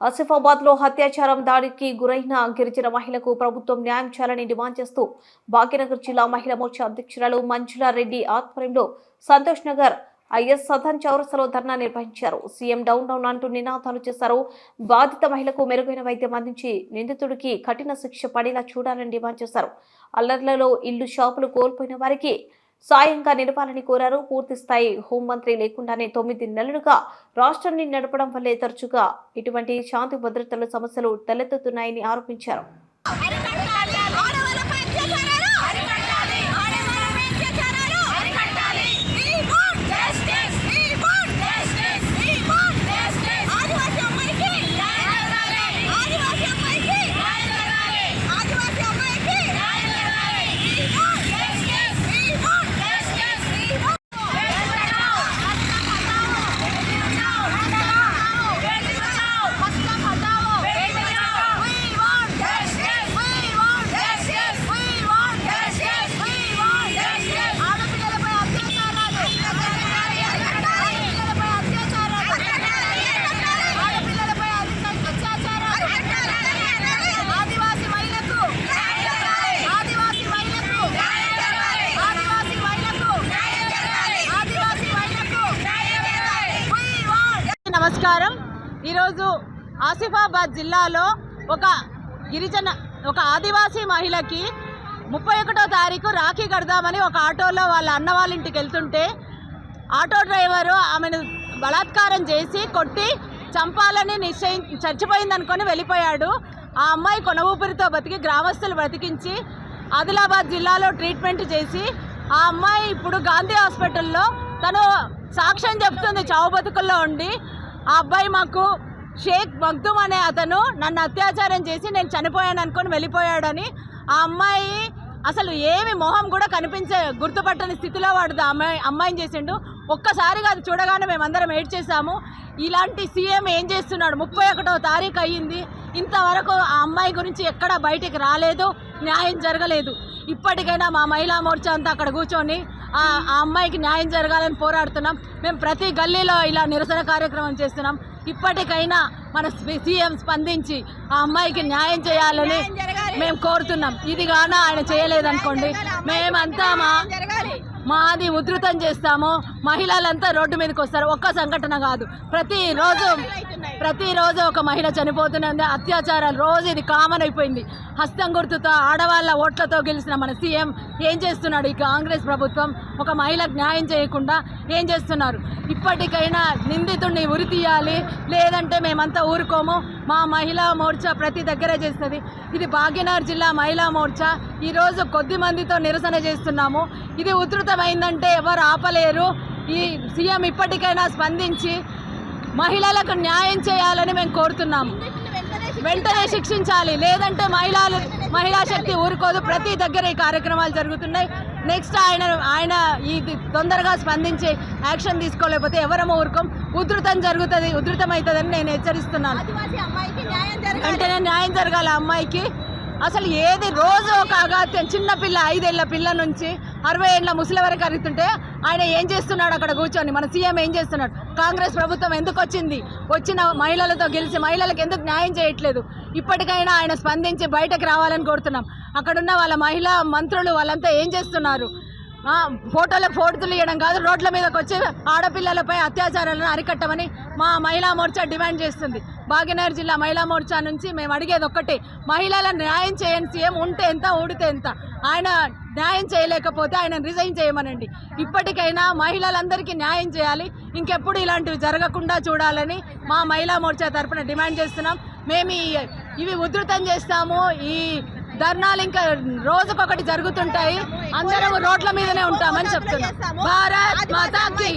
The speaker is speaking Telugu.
ఆసిఫాబాద్లో అత్యాచారం దాడికి గురైన గిరిజన మహిళకు ప్రభుత్వం న్యాయం చేయాలని డిమాండ్ చేస్తూ భాగ్యనగర్ జిల్లా మహిళా మోర్చా అధ్యక్షురాలు మంజులా రెడ్డి ఆధ్వర్యంలో సంతోష్ నగర్ ఐఎస్ సదన్ చౌరసలో ధర్నా నిర్వహించారు. సీఎం డౌన్ డౌన్ అంటూ నినాదాలు చేశారు. బాధిత మహిళకు మెరుగైన వైద్యం అందించి నిందితుడికి కఠిన శిక్ష పడేలా చూడాలని డిమాండ్ చేశారు. అల్లర్లలో ఇల్లు షాపులు కోల్పోయిన వారికి సాయంగా నిలపాలని కోరారు. పూర్తిస్థాయి హోంమంత్రి లేకుండానే తొమ్మిది నెలలుగా రాష్ట్రాన్ని నడపడం వల్లే తరచుగా ఇటువంటి శాంతి భద్రతల సమస్యలు తలెత్తుతున్నాయని ఆరోపించారు. నమస్కారం. ఈరోజు ఆసిఫాబాద్ జిల్లాలో ఒక గిరిజన ఒక ఆదివాసీ మహిళకి ముప్పై ఒకటో తారీఖు రాఖీ కడదామని ఒక ఆటోలో వాళ్ళ అన్న వాళ్ళ ఇంటికి వెళ్తుంటే ఆటో డ్రైవరు ఆమెను బలాత్కారం చేసి కొట్టి చంపాలని నిశ్చయి చచ్చిపోయిందనుకొని వెళ్ళిపోయాడు. ఆ అమ్మాయి కొన ఊపిరితో బతికి గ్రామస్తులు బ్రతికించి ఆదిలాబాద్ జిల్లాలో ట్రీట్మెంట్ చేసి ఆ అమ్మాయి ఇప్పుడు గాంధీ హాస్పిటల్లో తను సాక్ష్యం చెప్తుంది చావు బతుకుల్లో ఉండి ఆ అబ్బాయి మాకు షేక్ మగ్దుమ్ అనే అతను నన్ను అత్యాచారం చేసి నేను చనిపోయాను అనుకొని వెళ్ళిపోయాడని. ఆ అమ్మాయి అసలు ఏమి మొహం కూడా కనిపించే గుర్తుపట్టని స్థితిలో వాడు అమ్మాయి అమ్మాయిని చేసిండు. ఒక్కసారిగా అది చూడగానే మేమందరం ఏడ్ చేశాము. ఇలాంటి సీఎం ఏం చేస్తున్నాడు? ముప్పై ఒకటో తారీఖు అయ్యింది. ఇంతవరకు ఆ అమ్మాయి గురించి ఎక్కడా బయటికి రాలేదు. న్యాయం జరగలేదు. ఇప్పటికైనా మా మహిళా మోర్చా అంతా అక్కడ కూర్చొని ఆ అమ్మాయికి న్యాయం జరగాలని పోరాడుతున్నాం. మేము ప్రతి గల్లీలో ఇలా నిరసన కార్యక్రమం చేస్తున్నాం. ఇప్పటికైనా మన సీఎం స్పందించి ఆ అమ్మాయికి న్యాయం చేయాలని మేము కోరుతున్నాం. ఇది గాన ఆయన చేయలేదనుకోండి. మేమంతా మా మాది ఉధృతం చేస్తాము. మహిళలంతా రోడ్డు మీదకి వస్తారు. ఒక్క సంఘటన కాదు. ప్రతిరోజు ప్రతిరోజు ఒక మహిళ చనిపోతున్నది అత్యాచారాలు రోజు ఇది కామన్ అయిపోయింది. హస్తం గుర్తుతో ఆడవాళ్ళ ఓట్లతో గెలిచిన మన సీఎం ఏం చేస్తున్నాడు ఈ కాంగ్రెస్ ప్రభుత్వం? ఒక మహిళకు న్యాయం చేయకుండా ఏం చేస్తున్నారు? ఇప్పటికైనా నిందితుడిని ఉరి తీయాలి. లేదంటే మేమంతా ఊరుకోము. మా మహిళా మోర్చా ప్రతి దగ్గర చేస్తుంది. ఇది భాగ్యనగర్ జిల్లా మహిళా మోర్చా. ఈరోజు కొద్ది మందితో నిరసన చేస్తున్నాము. ఇది ఉధృతమైందంటే ఎవరు ఆపలేరు. ఈ సీఎం ఇప్పటికైనా స్పందించి మహిళలకు న్యాయం చేయాలని మేము కోరుతున్నాము వెంటనే శిక్షించాలి. లేదంటే మహిళలు మహిళా శక్తి ఊరుకోదు. ప్రతి దగ్గర ఈ కార్యక్రమాలు జరుగుతున్నాయి. నెక్స్ట్ ఆయన ఆయన ఇది తొందరగా స్పందించి యాక్షన్ తీసుకోలేకపోతే ఎవరమో ఊరుకోం? ఉధృతం జరుగుతుంది ఉధృతం అవుతుందని నేను హెచ్చరిస్తున్నాను. వెంటనే న్యాయం జరగాలి ఆ అమ్మాయికి. అసలు ఏది రోజు ఒక అగాత్యం చిన్న పిల్ల ఐదేళ్ళ పిల్ల నుంచి అరవై ఏళ్ళ ముసలి వరకు అరుగుతుంటే ఆయన ఏం చేస్తున్నాడు అక్కడ కూర్చొని? మన సీఎం ఏం చేస్తున్నాడు? కాంగ్రెస్ ప్రభుత్వం ఎందుకు వచ్చింది? వచ్చిన మహిళలతో గెలిచి మహిళలకు ఎందుకు న్యాయం చేయట్లేదు? ఇప్పటికైనా ఆయన స్పందించి బయటకు రావాలని కోరుతున్నాం. అక్కడున్న వాళ్ళ మహిళా మంత్రులు వాళ్ళంతా ఏం చేస్తున్నారు? ఫోటోలకు ఫోటోలో ఫోటోలు ఇవ్వడం కాదు రోడ్ల మీదకి వచ్చి ఆడపిల్లలపై అత్యాచారాలను అరికట్టమని మా మహిళా మోర్చా డిమాండ్ చేస్తుంది. భాగ్యనగర్ జిల్లా మహిళా మోర్చా నుంచి మేము అడిగేది ఒక్కటే మహిళల న్యాయం చేయని సీఎం ఉంటే ఎంత ఊడితే ఎంత. ఆయన న్యాయం చేయలేకపోతే ఆయన రిజైన్ చేయమనండి. ఇప్పటికైనా మహిళలందరికీ న్యాయం చేయాలి ఇంకెప్పుడు ఇలాంటివి జరగకుండా చూడాలని మా మహిళా మోర్చా తరపున డిమాండ్ చేస్తున్నాం. మేము ఇవి ఉధృతం చేస్తాము ఈ ధర్నాలు ఇంకా రోజుకొకటి జరుగుతుంటాయి. అందరం రోడ్ల మీదనే ఉంటామని చెప్తున్నాం. భారత్ మాతాకి